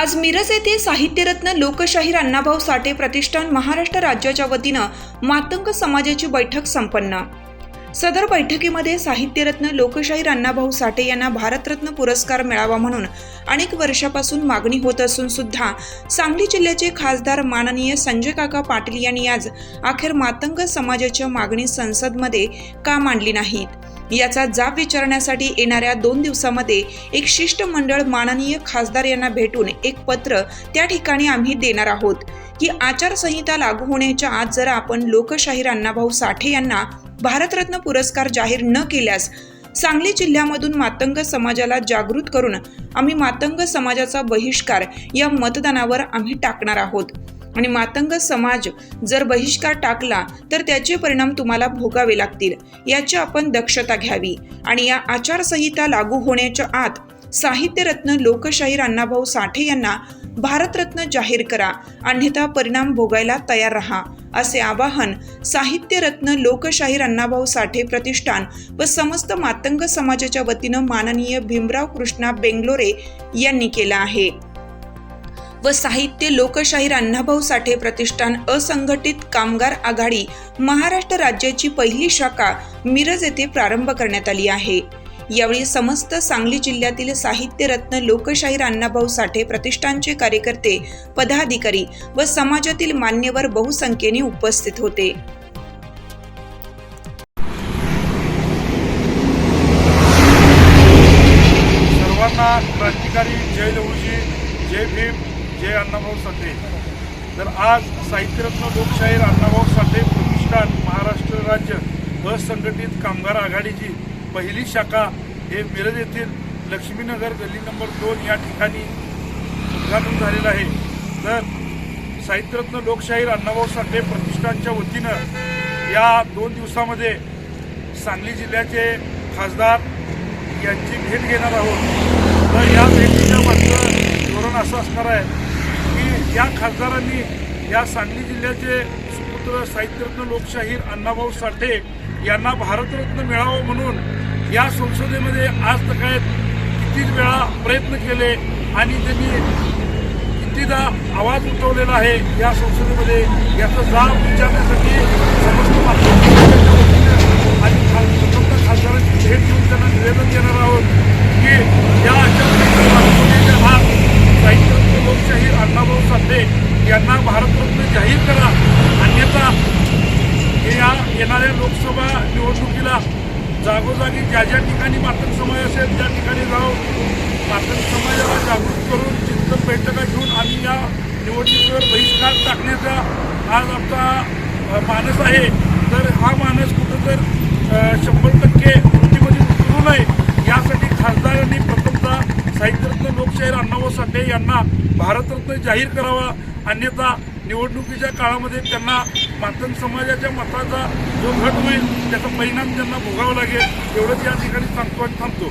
आज मिरज येथे साहित्यरत्न लोकशाहीर अण्णाभाऊ साठे प्रतिष्ठान महाराष्ट्र राज्याच्या वतीनं मातंग समाजाची बैठक संपन्न. सदर बैठकीमध्ये साहित्यरत्न लोकशाहीर अण्णाभाऊ साठे यांना भारतरत्न पुरस्कार मिळावा म्हणून अनेक वर्षापासून मागणी होत असून सुद्धा सांगली जिल्ह्याचे खासदार माननीय संजय काका पाटील यांनी आज अखेर मातंग समाजाच्या मागणी संसदमध्ये का मांडली नाहीत. याचा जाब विचारण्यासाठी येणाऱ्या दोन दिवसामध्ये एक शिष्टमंडळ माननीय खासदार यांना भेटून एक पत्र त्या ठिकाणी आम्ही देणार आहोत. की आचारसंहिता लागू होण्याच्या आज जर आपण लोकशाहीर अण्णाभाऊ साठे यांना भारतरत्न पुरस्कार जाहीर न केल्यास सांगली जिल्ह्यामधून मातंग समाजाला जागृत करून आम्ही मातंग समाजाचा बहिष्कार या मतदानावर आम्ही टाकणार आहोत. आणि मातंग समाज जर बहिष्कार टाकला तर त्याचे परिणाम तुम्हाला भोगावे लागतील. याची आपण दक्षता घ्यावी. आणि या आचारसंहिता लागू होण्याच्या आत साहित्यरत्न लोकशाहीर अण्णाभाऊ साठे यांना भारतरत्न जाहीर करा. अन्यथा परिणाम भोगायला तयार रहा. असे आवाहन साहित्यरत्न लोकशाहीर अण्णाभाऊ साठे प्रतिष्ठान व समस्त मातंग समाजाच्या वतीनं माननीय भीमराव कृष्णा बेंगलोरे यांनी केलं आहे. व साहित्य लोकशाहीर अण्णाभाऊ साठे प्रतिष्ठान असंघटित कामगार आघाडी महाराष्ट्र राज्याची पहिली शाखा मिरज येथे प्रारंभ करण्यात आली आहे. यावेळी समस्त सांगली जिल्ह्यातील साहित्यरत्न लोकशाहीर अण्णाभाऊ साठे प्रतिष्ठानचे कार्यकर्ते पदाधिकारी व समाजातील मान्यवर बहुसंख्येने उपस्थित होते. सर्वांना क्रांतिकारी जय लहूजी जय भीम जय अण्णाभाऊ साठे. तर आज साहित्यरत्न लोकशाहीर अण्णाभाऊ साठे प्रतिष्ठान महाराष्ट्र राज्य असंघटित कामगार आघाडीची पहिली शाखा हे मिरज येथील लक्ष्मीनगर गल्ली नंबर दोन या ठिकाणी उद्घाटन झालेलं आहे. तर साहित्यरत्न लोकशाहीर अण्णाभाऊ साठे प्रतिष्ठानच्या वतीनं या दोन दिवसामध्ये सांगली जिल्ह्याचे खासदार यांची भेट घेणार आहोत. तर या भेटीच्या मात्र धोरण असं असणार आहे की या खासदारांनी या सांगली जिल्ह्याचे सुपुत्र साहित्यरत्न लोकशाहीर अण्णाभाऊ साठे यांना भारतरत्न मिळावं म्हणून या संसदेमध्ये आज काय किती वेळा प्रयत्न केले आणि त्यांनी कितीदा आवाज उठवलेला आहे या संसदेमध्ये याचा जाब विचारण्यासाठी समस्त आणि स्वतंत्र खासदारांची भेट घेऊन त्यांना निवेदन देणार आहोत की या आचारसंहिता लागू होण्याच्या आत लोकशाहीर अण्णाभाऊ साठे यांना भारतरत्न जाहीर करा. अन्यथा हे या येणाऱ्या लोकसभा निवडणुकीला जागोजागी ज्या ज्या ठिकाणी मातंग समाज असेल त्या ठिकाणी जाऊन मातंग समाजाला जागृत करून चिंतन बैठका घेऊन आम्ही या निवडणुकीवर बहिष्कार टाकण्याचा आज आमचा मानस आहे. तर हा मानस कुठं तर शंभर टक्के कृतीमध्ये उतरू नये. यासाठी खासदारांनी प्रथमतः साहित्यरत्न लोकशाहीर अण्णाभाऊ साठे यांना भारतरत्न जाहीर करावा. अन्यथा निवडणुकीच्या काळामध्ये त्यांना मातन समाजाच्या मताचा जो घट होईल त्याचा परिणाम त्यांना भोगावा लागेल एवढंच या ठिकाणी सांगतो आणि थांबतो.